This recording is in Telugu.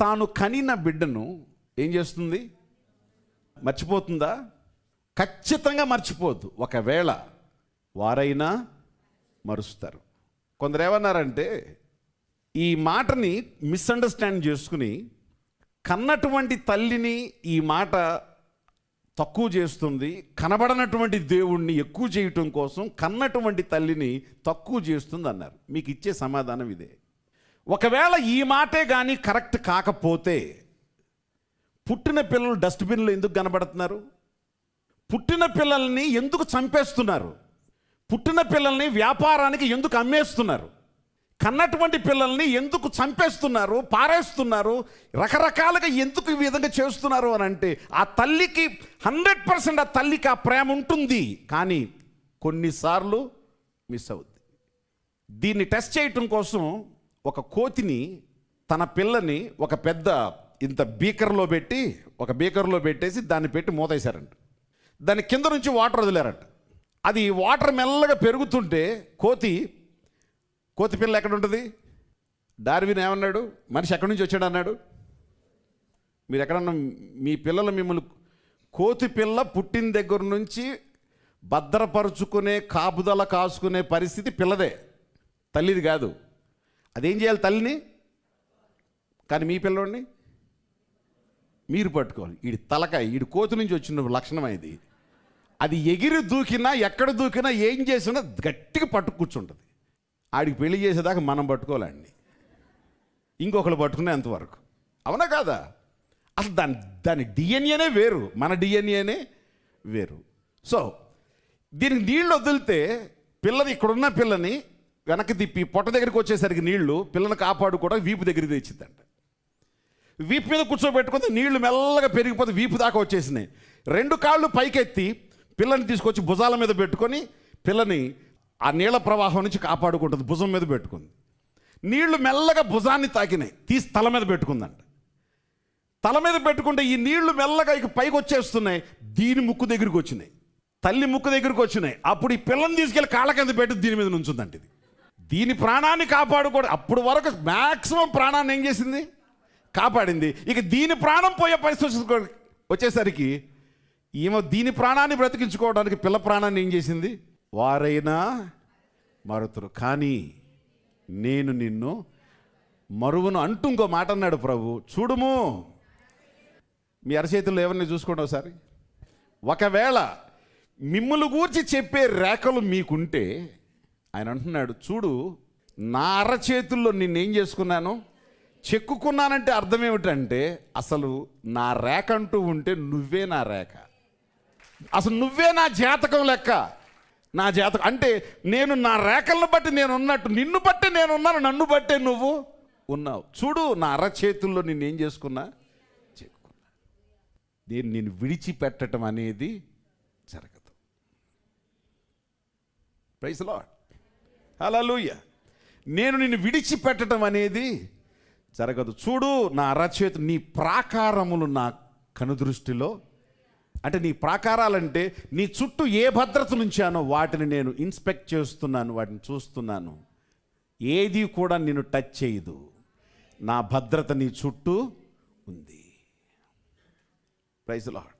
తాను కనిన బిడ్డను ఏం చేస్తుంది? మర్చిపోతుందా? ఖచ్చితంగా మర్చిపోద్దు ఒకవేళ వారైనా మరుస్తారు. కొందరు ఏమన్నారంటే ఈ మాటని మిస్అండర్స్టాండ్ చేసుకుని కన్నటువంటి తల్లిని ఈ మాట తక్కువ చేస్తుంది కనబడనటువంటి దేవుణ్ణి ఎక్కువ చేయటం కోసం కన్నటువంటి తల్లిని తక్కువ చేస్తుంది అన్నారు. మీకు ఇచ్చే సమాధానం ఇదే. ఒకవేళ ఈ మాటే కానీ కరెక్ట్ కాకపోతే పుట్టిన పిల్లలు డస్ట్బిన్లో ఎందుకు కనబడుతున్నారు? పుట్టిన పిల్లల్ని ఎందుకు చంపేస్తున్నారు? పుట్టిన పిల్లల్ని వ్యాపారానికి ఎందుకు అమ్మేస్తున్నారు? కన్నటువంటి పిల్లల్ని ఎందుకు చంపేస్తున్నారు? పారేస్తున్నారు? రకరకాలుగా ఎందుకు ఈ విధంగా చేస్తున్నారు అని అంటే ఆ తల్లికి హండ్రెడ్ పర్సెంట్ ఆ తల్లికి ఆ ప్రేమ ఉంటుంది. కానీ కొన్నిసార్లు మిస్ అవుద్ది. దీన్ని టెస్ట్ చేయటం కోసం ఒక కోతిని తన పిల్లని ఒక పెద్ద ఇంత బీకర్లో పెట్టి ఒక బీకర్లో పెట్టేసి దాన్ని పెట్టి మూతేశారంట. దాని కింద నుంచి వాటర్ వదిలేరంట. అది వాటర్ మెల్లగా పెరుగుతుంటే కోతి కోతి పిల్ల ఎక్కడ ఉంటుంది? డార్విన్ ఏమన్నాడు? మనిషి ఎక్కడి నుంచి వచ్చాడు అన్నాడు? మీరు ఎక్కడన్నా మీ పిల్లలు మిమ్మల్ని కోతి పిల్ల పుట్టిన దగ్గర నుంచి భద్రపరుచుకునే కాపుదల కాసుకునే పరిస్థితి పిల్లదే. తల్లిది కాదు. అదేం చేయాలి తల్లిని? కానీ మీ పిల్లోడిని? మీరు పట్టుకోవాలి. వీడి తలకాయ ఈడి కోతి నుంచి వచ్చిన లక్షణం ఇది. అది ఎగిరి దూకినా ఎక్కడ దూకినా ఏం చేసినా గట్టిగా పట్టు కూర్చుంటుంది. ఆడికి పెళ్ళి చేసేదాకా మనం పట్టుకోవాలండి. ఇంకొకరు పట్టుకునేంతవరకు అవునా కాదా? అసలు దాని దాని డిఎన్ఏనే వేరు. మన డిఎన్ఏనే వేరు. సో దీనికి నీళ్ళు వదిలితే పిల్లని ఇక్కడున్న పిల్లని వెనక్కి తిప్పి పొట్ట దగ్గరికి వచ్చేసరికి నీళ్ళు పిల్లని కాపాడు కూడా వీపు దగ్గరికి తెచ్చిందంట వీపు మీద కూర్చోబెట్టుకుని నీళ్ళు మెల్లగా పెరిగిపోతే వీపు దాకా వచ్చేసినాయి. రెండు కాళ్ళు పైకెత్తి పిల్లని తీసుకొచ్చి భుజాల మీద పెట్టుకొని పిల్లని ఆ నీళ్ళ ప్రవాహం నుంచి కాపాడుకుంటుంది భుజం మీద పెట్టుకుంది. నీళ్ళు మెల్లగా భుజాన్ని తాకినాయి తీసి తల మీద పెట్టుకుందంట. తల మీద పెట్టుకుంటే ఈ నీళ్ళు మెల్లగా ఇక పైకి వచ్చేస్తున్నాయి దీని ముక్కు దగ్గరికి వచ్చినాయి. తల్లి ముక్కు దగ్గరికి వచ్చినాయి. అప్పుడు ఈ పిల్లని తీసుకెళ్ళి కాళ్ళ కింద పెట్టి దీని మీద నుంచుందంట ఇది. దీని ప్రాణాన్ని కాపాడుకోవడం. అప్పుడు వరకు మ్యాక్సిమం ప్రాణాన్ని ఏం చేసింది? కాపాడింది. ఇక దీని ప్రాణం పోయే పరిస్థితి వచ్చేసరికి ఈమె దీని ప్రాణాన్ని బ్రతికించుకోవడానికి పిల్ల ప్రాణాన్ని ఏం చేసింది? వారైనా మరుతురు. కానీ నేను నిన్ను మరువును అంటూ ఇంకో మాట అన్నాడు ప్రభు. చూడుము. మీ అరచేతుల్లో ఎవరిని చూసుకోండి ఒకసారి. ఒకవేళ మిమ్ములు గూర్చి చెప్పే రేఖలు మీకుంటే ఆయన అంటున్నాడు చూడు నా అరచేతుల్లో నిన్నేం చేసుకున్నాను? చెక్కుకున్నానంటే అర్థం ఏమిటంటే అసలు నా రేఖ అంటూ ఉంటే నువ్వే నా రేఖ. అసలు నువ్వే నా జాతకం లెక్క. నా జాతకం అంటే నేను నా రేఖలను బట్టి నేను ఉన్నట్టు నిన్ను బట్టే నేను ఉన్నాను నన్ను బట్టే నువ్వు ఉన్నావు. చూడు నా అరచేతుల్లో నిన్నేం చేసుకున్నా? చెక్కున్నా. నేను నేను విడిచిపెట్టడం అనేది జరగదు. Praise Lord hallelujah. నేను నిన్ను విడిచిపెట్టడం అనేది జరగదు. చూడు నా అరచేతు నీ ప్రాకారములు నా కనుదృష్టిలో. అంటే నీ ప్రాకారాలంటే నీ చుట్టూ ఏ భద్రత నుంచానో వాటిని నేను ఇన్స్పెక్ట్ చేస్తున్నాను వాటిని చూస్తున్నాను. ఏది కూడా నేను టచ్ చేయదు. నా భద్రత నీ చుట్టూ ఉంది. Praise lord